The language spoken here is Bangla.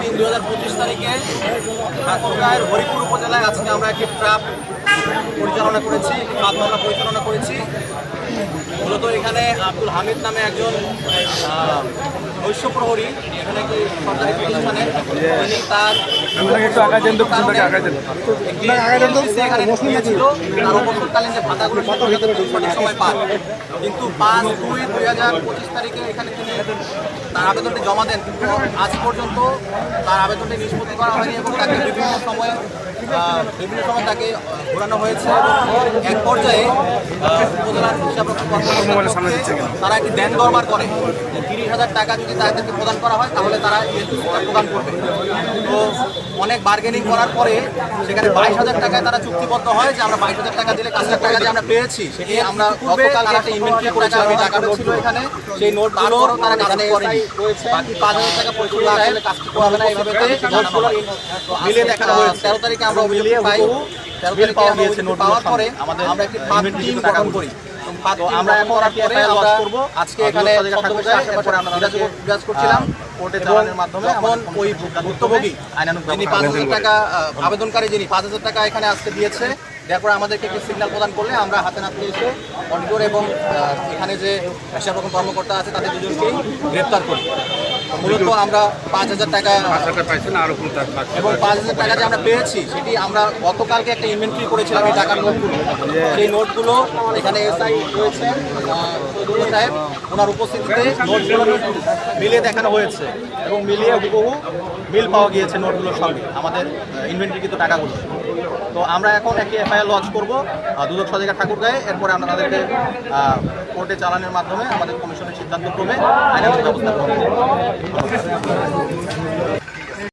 তিন দু হাজার পঁচিশ তারিখে ঠাকুরগাঁয়ের হরিপুর উপজেলায় আজকে আমরা একটি ট্রাপ পরিচালনা করেছি, একটি পরিচালনা করেছি। আব্দুল হামিদ নামে একজন প্রহরী এখানে একটি সরকারি প্রতিষ্ঠানে। তিনি তার অবসরকালীন যে ভাতাগুলো সঠিক সময় পান। কিন্তু পাঁচ দুই দুই হাজার পঁচিশ তারিখে এখানে তিনি তার আবেদনটি জমা দেন। কিন্তু আজ পর্যন্ত তার আবেদনটি নিষ্পত্তি করা হয়নি এবং তাকে বিভিন্ন সময়ে বিভিন্ন সময় তাকে ঘোরানো হয়েছে। এবং এক পর্যায়ে উপজেলার হিসাব তারা একটি দেন দরবার করে? তিরিশ হাজার টাকা যদি তাদেরকে প্রদান করা হয় তাহলে তারা প্রদান করবে। তো অনেক বার্গেনিং করার পরে সেখানে বাইশ হাজার টাকায় তারা চুক্তিবদ্ধ হয় যে আমরা বাইশ হাজার টাকা দিলে কাজ টাকা যে আমরা পেয়েছি। সেটি আমরা গতকালকে একটা ইনভেন্টরি করেছিলাম এই টাকাটা ছিল এখানে। সেই নোটগুলো তারা কাজ করেনি। বাকি পাঁচ হাজার টাকা পরিশোধ কাজটি করবে না এইভাবে মিলে দেখা তেরো তারিখে আমরা অভিযোগ পাই তেরো তারিখে পাওয়া গিয়েছে নোট পাওয়ার পরে আমাদের আমরা একটি টিম গঠন করি। তো আমরা করার পরে আমরা আজকে এখানে আমরা বিরাজ করছিলাম কোর্টে চালানোর মাধ্যমে এখন ওই ভুক্তভোগী যিনি পাঁচ হাজার টাকা আবেদনকারী যিনি পাঁচ হাজার টাকা এখানে আজকে দিয়েছে দেওয়ার পরে আমাদেরকে একটি সিগন্যাল প্রদান করলে আমরা হাতে নাতে এসে অডিটর এবং এখানে যে সব রকম কর্মকর্তা আছে তাদের দুজনকেই গ্রেপ্তার করি মূলত আমরা পাঁচ হাজার টাকা এবং পাঁচ হাজার টাকা যে আমরা পেয়েছি সেটি আমরা গতকালকে একটা ইনভেন্টরি করেছিলাম এই টাকার নোটগুলো সেই নোটগুলো এখানে এসআই রয়েছে সাহেব ওনার উপস্থিতিতে নোটগুলো মিলিয়ে দেখানো হয়েছে এবং মিলিয়ে হুবহু মিল পাওয়া গিয়েছে নোটগুলোর সঙ্গে আমাদের ইনভেন্টরিকৃত টাকাগুলো। তো আমরা এখন একটি এফআইআর লঞ্চ করব দুদক সদিকা ঠাকুরগাঁয়ে। এরপরে আমরা তাদেরকে কোর্টে চালানোর মাধ্যমে আমাদের কমিশনের সিদ্ধান্ত ক্রমে আইনগত ব্যবস্থা